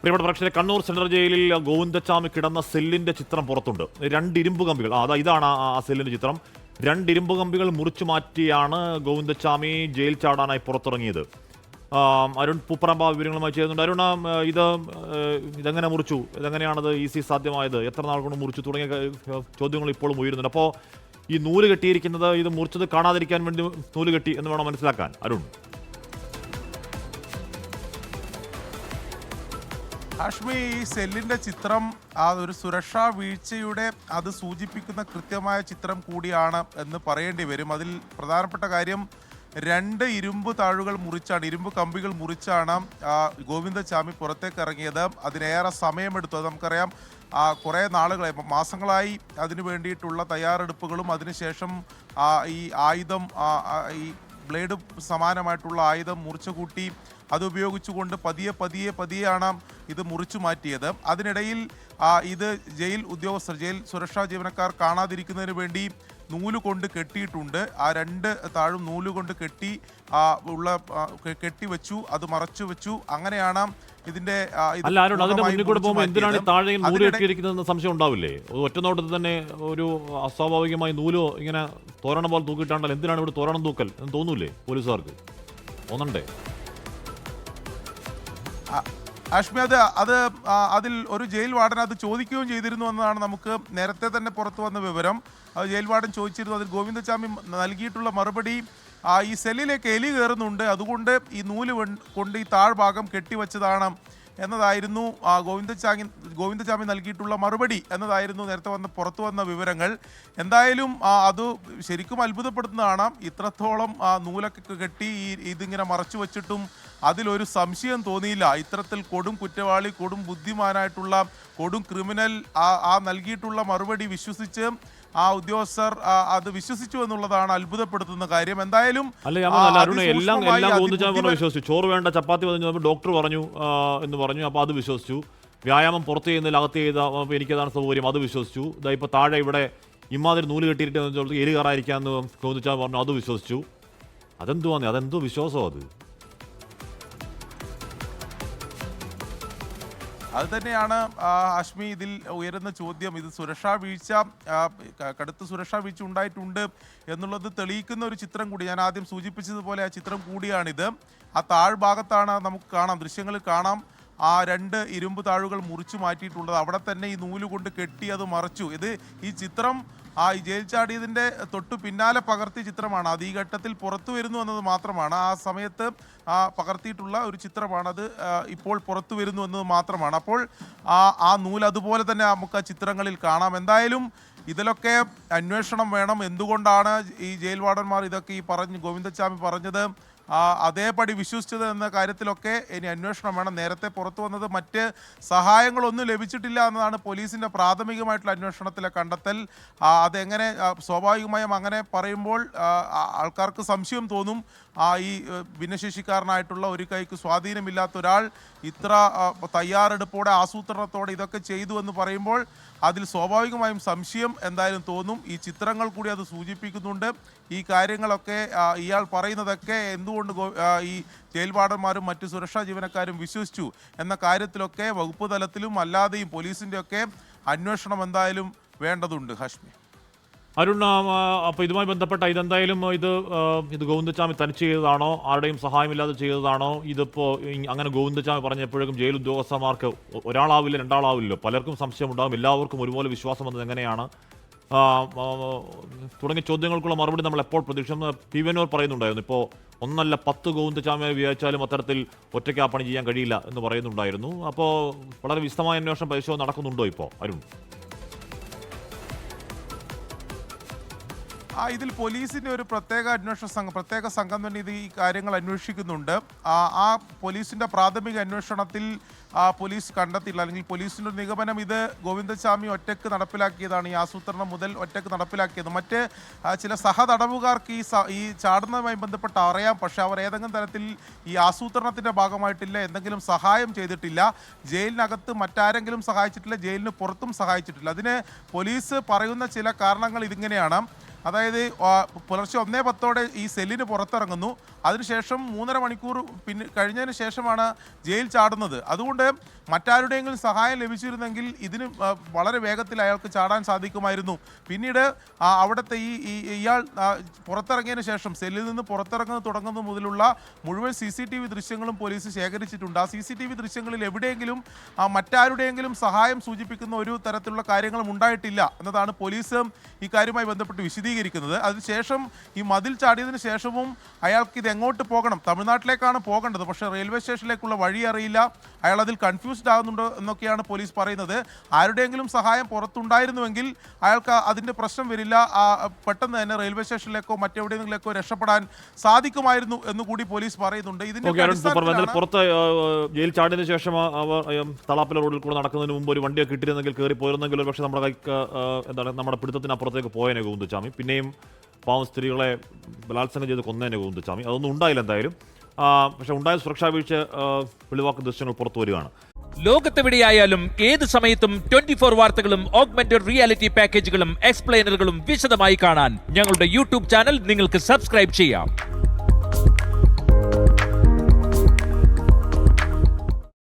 പ്രിയപ്പെട്ട പ്രേക്ഷകരെ കണ്ണൂർ സെൻട്രൽ ജയിലിൽ ഗോവിന്ദച്ചാമി കിടന്ന സെല്ലിന്റെ ചിത്രം പുറത്തുണ്ട്. രണ്ട് ഇരുമ്പ് കമ്പികൾ. അതാ ഇതാണ് ആ സെല്ലിന്റെ ചിത്രം. രണ്ട് ഇരുമ്പ് കമ്പികൾ മുറിച്ചു മാറ്റിയാണ് ഗോവിന്ദച്ചാമി ജയിൽ ചാടാനായി പുറത്തിറങ്ങിയത്. അരുൺ പൂപ്പറമ്പ വിവരങ്ങളുമായി ചെയ്യുന്നുണ്ട് അരുൺ ഇത് ഇതെങ്ങനെ മുറിച്ചു? ഇതെങ്ങനെയാണത് ഈസി സാധ്യമായത്? എത്ര നാൾ കൊണ്ട് മുറിച്ചു? തുടങ്ങിയ ചോദ്യങ്ങൾ ഇപ്പോഴും ഉയരുന്നുണ്ട്. അപ്പോൾ ഈ നൂൽ കെട്ടിയിരിക്കുന്നത് ഇത് മുറിച്ചത് കാണാതിരിക്കാൻ വേണ്ടി നൂൽ കെട്ടി എന്ന് വേണം മനസ്സിലാക്കാൻ? അരുൺ. ഹാഷ്മി ഈ സെല്ലിന്റെ ചിത്രം ആ ഒരു സുരക്ഷാ വീഴ്ചയുടെ അത് സൂചിപ്പിക്കുന്ന കൃത്യമായ ചിത്രം കൂടിയാണ് എന്ന് പറയേണ്ടി വരും. അതിൽ പ്രധാനപ്പെട്ട കാര്യം രണ്ട് ഇരുമ്പ് താഴുകൾ മുറിച്ചാണ് ഇരുമ്പ് കമ്പികൾ മുറിച്ചാണ് ഗോവിന്ദചാമി പുറത്തേക്ക് ഇറങ്ങിയത് അതിനേറെ സമയമെടുത്തു. അത് നമുക്കറിയാം ആ, കുറേ നാളുകളെ മാസങ്ങളായി അതിനു വേണ്ടിയിട്ടുള്ള തയ്യാറെടുപ്പുകളും അതിനുശേഷം ഈ ആയുധം ഈ ബ്ലേഡ് സമാനമായിട്ടുള്ള ആയുധം മുറിച്ചു കൂട്ടി അത് ഉപയോഗിച്ചുകൊണ്ട് പതിയെ പതിയെ പതിയെയാണ് ഇത് മുറിച്ചു മാറ്റിയത്. അതിനിടയിൽ ഇത് ജയിൽ ഉദ്യോഗസ്ഥർ ജയിൽ സുരക്ഷാ ജീവനക്കാർ കാണാതിരിക്കുന്നതിന് വേണ്ടി നൂൽ കൊണ്ട് കെട്ടിയിട്ടുണ്ട്. ആ രണ്ട് താഴും നൂൽ കൊണ്ട് കെട്ടി ആ, ഉള്ള കെട്ടി വെച്ചു കെട്ടിവെച്ചു അത് മറച്ചു വെച്ചു. അങ്ങനെയാണ് ഇതിന്റെ അല്ല അതിന്റെ മുന്നിൽ കൂടെ പോകുമ്പോൾ എന്തിനാണ്. താഴെ നൂൽ കെട്ടിയിരിക്കുന്നതെന്ന് സംശയം ഉണ്ടാവില്ലേ? ഒറ്റ നോട്ടത്തിൽ തന്നെ ഒരു അസ്വാഭാവികമായി നൂൽ ഇങ്ങനെ തോരണം പോലെ തൂക്കിയിട്ടാണ്ടല്ലോ എന്തിനാണ് ഇവിടെ തോരണം തൂക്കൽ എന്ന് തോന്നൂലേ പോലീസുകാർക്ക്? തോന്നണ്ടേ? ആ, അത് അത് അതിൽ ഒരു ജയിൽ വാർഡൻ അത് ചോദിക്കുകയും ചെയ്തിരുന്നു എന്നതാണ് നമുക്ക് നേരത്തെ തന്നെ പുറത്തു വന്ന വിവരം. അത് ജയിൽ വാർഡൻ ചോദിച്ചിരുന്നു അതിൽ ഗോവിന്ദചാമി നൽകിയിട്ടുള്ള മറുപടി ഈ സെല്ലിലേക്ക് എലി കയറുന്നുണ്ട്. അതുകൊണ്ട് ഈ നൂൽ കൊണ്ട് ഈ താഴ്ഭാഗം കെട്ടിവെച്ചതാണ് എന്നതായിരുന്നു ഗോവിന്ദചാമി ഗോവിന്ദചാമി നൽകിയിട്ടുള്ള മറുപടി എന്നതായിരുന്നു നേരത്തെ വന്ന പുറത്തു വന്ന വിവരങ്ങൾ. എന്തായാലും അത് ശരിക്കും അത്ഭുതപ്പെടുത്തുന്നതാണ് ഇത്രത്തോളം നൂലൊക്കെ കെട്ടി ഈ ഇതിങ്ങനെ മറച്ചു വച്ചിട്ടും അതിലൊരു സംശയം തോന്നിയില്ല. ഇത്തരത്തിൽ കൊടും കുറ്റവാളി കൊടും ബുദ്ധിമാനായിട്ടുള്ള കൊടും ക്രിമിനൽ ആ നൽകിയിട്ടുള്ള മറുപടി വിശ്വസിച്ച് ആ ഉദ്യോഗസ്ഥർ അത് വിശ്വസിച്ചു എന്നുള്ളതാണ് അത്ഭുതപ്പെടുത്തുന്ന കാര്യം. എന്തായാലും എല്ലാം എല്ലാം വിശ്വസിച്ചു. ചോറ് വേണ്ട ചപ്പാത്തി പറഞ്ഞു ഡോക്ടർ പറഞ്ഞു എന്ന് പറഞ്ഞു അപ്പോൾ അത് വിശ്വസിച്ചു. വ്യായാമം പുറത്ത് ചെയ്യുന്നതിൽ അകത്ത് ചെയ്ത എനിക്കതാണ് സൗകര്യം അത് വിശ്വസിച്ചു. ഇതാ ഇപ്പോൾ താഴെ ഇവിടെ ഇമാതിരി നൂൽ കെട്ടിയിട്ട് എലി കയറാതിരിക്കാന്ന് ഗോവിന്ദചാമി പറഞ്ഞു അത് വിശ്വസിച്ചു. അതെന്തുവാന്നേ അതെന്തോ വിശ്വാസം അത്. അത് തന്നെയാണ് ആ, അശ്മി ഇതിൽ ഉയരുന്ന ചോദ്യം. ഇത് സുരക്ഷാ വീഴ്ച കടുത്ത സുരക്ഷാ വീഴ്ച ഉണ്ടായിട്ടുണ്ട് എന്നുള്ളത് തെളിയിക്കുന്ന ഒരു ചിത്രം കൂടി. ഞാൻ ആദ്യം സൂചിപ്പിച്ചതുപോലെ ആ ചിത്രം കൂടിയാണിത്. ആ താഴ്ഭാഗത്താണ് നമുക്ക് കാണാം ദൃശ്യങ്ങൾ കാണാം. ആ രണ്ട് ഇരുമ്പ് താഴുകൾ മുറിച്ചു മാറ്റിയിട്ടുള്ളത്. അവിടെ തന്നെ ഈ നൂൽ കൊണ്ട് കെട്ടി അത് മറച്ചു. ഇത് ഈ ചിത്രം ആ ഈ ജയിൽ ചാടിയതിന്റെ തൊട്ടു പിന്നാലെ പകർത്തിയ ചിത്രമാണ്. അത് ഈ ഘട്ടത്തിൽ പുറത്തു വരുന്നു എന്നത് മാത്രമാണ്. ആ സമയത്ത് ആ പകർത്തിയിട്ടുള്ള ഒരു ചിത്രമാണത് ഇപ്പോൾ പുറത്തു വരുന്നു എന്നത് മാത്രമാണ്. അപ്പോൾ ആ ആ നൂൽ അതുപോലെ തന്നെ നമുക്ക് ആ ചിത്രങ്ങളിൽ കാണാം. എന്തായാലും ഇതിലൊക്കെ അന്വേഷണം വേണം. എന്തുകൊണ്ടാണ് ഈ ജയിൽ വാർഡന്മാർ ഇതൊക്കെ ഈ പറഞ്ഞ് ഗോവിന്ദച്ചാമി പറഞ്ഞത്? അതേപടി വിശ്വസിച്ചത് എന്ന കാര്യത്തിലൊക്കെ ഇനി അന്വേഷണം വേണം. നേരത്തെ പുറത്തു വന്നത് മറ്റ് സഹായങ്ങളൊന്നും ലഭിച്ചിട്ടില്ല എന്നതാണ് പോലീസിന്റെ പ്രാഥമികമായിട്ടുള്ള അന്വേഷണത്തിലെ കണ്ടെത്തൽ. അതെങ്ങനെ സ്വാഭാവികമായും അങ്ങനെ പറയുമ്പോൾ ആൾക്കാർക്ക് സംശയം തോന്നും. ആ ഈ ഭിന്നശേഷിക്കാരനായിട്ടുള്ള ഒരു കൈക്ക് സ്വാധീനമില്ലാത്ത ഒരാൾ ഇത്ര തയ്യാറെടുപ്പോടെ ആസൂത്രണത്തോടെ ഇതൊക്കെ ചെയ്തു എന്ന് പറയുമ്പോൾ അതിൽ സ്വാഭാവികമായും സംശയം എന്തായാലും തോന്നും. ഈ ചിത്രങ്ങൾ കൂടി അത് സൂചിപ്പിക്കുന്നുണ്ട്. ഈ കാര്യങ്ങളൊക്കെ ഇയാൾ പറയുന്നതൊക്കെ എന്തുകൊണ്ട് ഈ ജയിൽ മറ്റ് സുരക്ഷാ ജീവനക്കാരും വിശ്വസിച്ചു എന്ന കാര്യത്തിലൊക്കെ വകുപ്പ് തലത്തിലും അല്ലാതെയും പോലീസിന്റെയൊക്കെ അന്വേഷണം എന്തായാലും വേണ്ടതുണ്ട് ഹാഷ്മി. അരുൺ അപ്പോൾ ഇതുമായി ബന്ധപ്പെട്ട ഇതെന്തായാലും ഇത് ഇത് ഗോവിന്ദച്ചാമി തനിച്ച് ചെയ്തതാണോ? ആരുടെയും സഹായമില്ലാതെ ചെയ്തതാണോ? ഇതിപ്പോൾ അങ്ങനെ ഗോവിന്ദച്ചാമി പറഞ്ഞപ്പോഴേക്കും ജയിൽ ഉദ്യോഗസ്ഥന്മാർക്ക് ഒരാളാവില്ല രണ്ടാളാവില്ലല്ലോ. പലർക്കും സംശയമുണ്ടാകും എല്ലാവർക്കും ഒരുപോലെ വിശ്വാസം വന്നത് എങ്ങനെയാണ്? തുടങ്ങിയ ചോദ്യങ്ങൾക്കുള്ള മറുപടി നമ്മൾ എപ്പോൾ പ്രതീക്ഷിക്കുന്ന പി വെനൂർ പറയുന്നുണ്ടായിരുന്നു. ഇപ്പോൾ ഒന്നല്ല പത്ത് ഗോവിന്ദ ചാമ്യ വിചാരിച്ചാലും അത്തരത്തിൽ ഒറ്റയ്ക്ക് ആ പണി ചെയ്യാൻ കഴിയില്ല എന്ന് പറയുന്നുണ്ടായിരുന്നു. അപ്പോൾ വളരെ വിശദമായ അന്വേഷണം പരിശോധന നടക്കുന്നുണ്ടോ ഇപ്പോൾ അരുൺ. ആ ഇതിൽ പോലീസിന്റെ ഒരു പ്രത്യേക അന്വേഷണ സംഘം പ്രത്യേക സംഘം തന്നെ ഇത് ഈ കാര്യങ്ങൾ അന്വേഷിക്കുന്നുണ്ട്. ആ പോലീസിന്റെ പ്രാഥമിക അന്വേഷണത്തിൽ പോലീസ് കണ്ടെത്തിയില്ല. അല്ലെങ്കിൽ പോലീസിന്റെ നിഗമനം ഇത് ഗോവിന്ദസ്വാമി ഒറ്റയ്ക്ക് നടപ്പിലാക്കിയതാണ്. ഈ ആസൂത്രണം മുതൽ ഒറ്റയ്ക്ക് നടപ്പിലാക്കിയത്. മറ്റ് ചില സഹതടവുകാർക്ക് ഈ ഈ ചാടുന്നതുമായി ബന്ധപ്പെട്ട് അറിയാം. പക്ഷെ അവർ ഏതെങ്കിലും തരത്തിൽ ഈ ആസൂത്രണത്തിന്റെ ഭാഗമായിട്ടില്ല. എന്തെങ്കിലും സഹായം ചെയ്തിട്ടില്ല. ജയിലിനകത്ത് മറ്റാരെങ്കിലും സഹായിച്ചിട്ടില്ല. ജയിലിന് പുറത്തും സഹായിച്ചിട്ടില്ല. അതിന് പോലീസ് പറയുന്ന ചില കാരണങ്ങൾ ഇതിങ്ങനെയാണ്. അതായത് പുലർച്ചെ ഒന്നേ പത്തോടെ ഈ സെല്ലിന് പുറത്തിറങ്ങുന്നു. അതിനുശേഷം മൂന്നര മണിക്കൂർ പിന്നെ കഴിഞ്ഞതിന് ശേഷമാണ് ജയിൽ ചാടുന്നത്. അതുകൊണ്ട് മറ്റാരുടെയെങ്കിലും സഹായം ലഭിച്ചിരുന്നെങ്കിൽ ഇതിന് വളരെ വേഗത്തിൽ അയാൾക്ക് ചാടാൻ സാധിക്കുമായിരുന്നു. പിന്നീട് അവിടുത്തെ ഈ ഇയാൾ പുറത്തിറങ്ങിയതിന് ശേഷം സെല്ലിൽ നിന്ന് പുറത്തിറങ്ങുന്നത് തുടങ്ങുന്നത് മുതലുള്ള മുഴുവൻ സി സി ടി വി ദൃശ്യങ്ങളും പോലീസ് ശേഖരിച്ചിട്ടുണ്ട്. ആ സി സി ടി വി ദൃശ്യങ്ങളിൽ എവിടെയെങ്കിലും മറ്റാരുടെയെങ്കിലും സഹായം സൂചിപ്പിക്കുന്ന ഒരു തരത്തിലുള്ള കാര്യങ്ങളും ഉണ്ടായിട്ടില്ല എന്നതാണ് പോലീസ് ഇക്കാര്യവുമായി കാര്യവുമായി ബന്ധപ്പെട്ട് വിശദീകരിക്കുന്നത് അതിനുശേഷം ഈ മതിൽ ചാടിയതിന് ശേഷവും അയാൾക്ക് ഇത് എങ്ങോട്ട് പോകണം? തമിഴ്നാട്ടിലേക്കാണ് പോകേണ്ടത്. പക്ഷേ റെയിൽവേ സ്റ്റേഷനിലേക്കുള്ള വഴി അറിയില്ല. അയാൾ അതിൽ കൺഫ്യൂസ്ഡ് ആകുന്നുണ്ടോ എന്നൊക്കെയാണ് പോലീസ് പറയുന്നത്. ആരുടെയെങ്കിലും സഹായം പുറത്തുണ്ടായിരുന്നുവെങ്കിൽ അയാൾക്ക് അതിന്റെ പ്രശ്നം വരില്ല. പെട്ടെന്ന് തന്നെ റെയിൽവേ സ്റ്റേഷനിലേക്കോ മറ്റെവിടെയെങ്കിലേക്കോ രക്ഷപ്പെടാൻ സാധിക്കുമായിരുന്നു എന്നുകൂടി പോലീസ് പറയുന്നുണ്ട്. ഇതിന്റെ പുറത്ത് ജയിൽ ചാടിയതിനു ശേഷം തളാപ്പില റോഡിൽ കൂടെ നടക്കുന്നതിന് മുമ്പ് ഒരു വണ്ടിയൊക്കെ കിട്ടിയിരുന്നെങ്കിൽ കയറി പോയിരുന്നെങ്കിൽ ഒരു പക്ഷേ നമ്മുടെ കൈക്ക് എന്താണ് നമ്മുടെ പിടുത്തത്തിനപ്പുറത്തേക്ക് പോയനെ ഗോവിന്ദച്ചാമി പിന്നെയും പാവം സ്ത്രീകളെ ബലാത്സംഗം ചെയ്ത് കൊന്നേനെ ഗോവിന്ദച്ചാമി അതൊന്നും ഉണ്ടായില്ല എന്തായാലും. പക്ഷെ ഉണ്ടായ സുരക്ഷാ വീഴ്ച വെളിവാക്കുന്ന ദൃശ്യങ്ങൾ പുറത്തു വരികയാണ്. ലോകത്തെവിടെയായാലും ഏത് സമയത്തും ട്വന്റി ഫോർ വാർത്തകളും ഓഗ്മെന്റഡ് റിയാലിറ്റി പാക്കേജുകളും എക്സ്പ്ലെയിനറുകളും വിശദമായി കാണാൻ ഞങ്ങളുടെ യൂട്യൂബ് ചാനൽ നിങ്ങൾക്ക് സബ്സ്ക്രൈബ് ചെയ്യാം.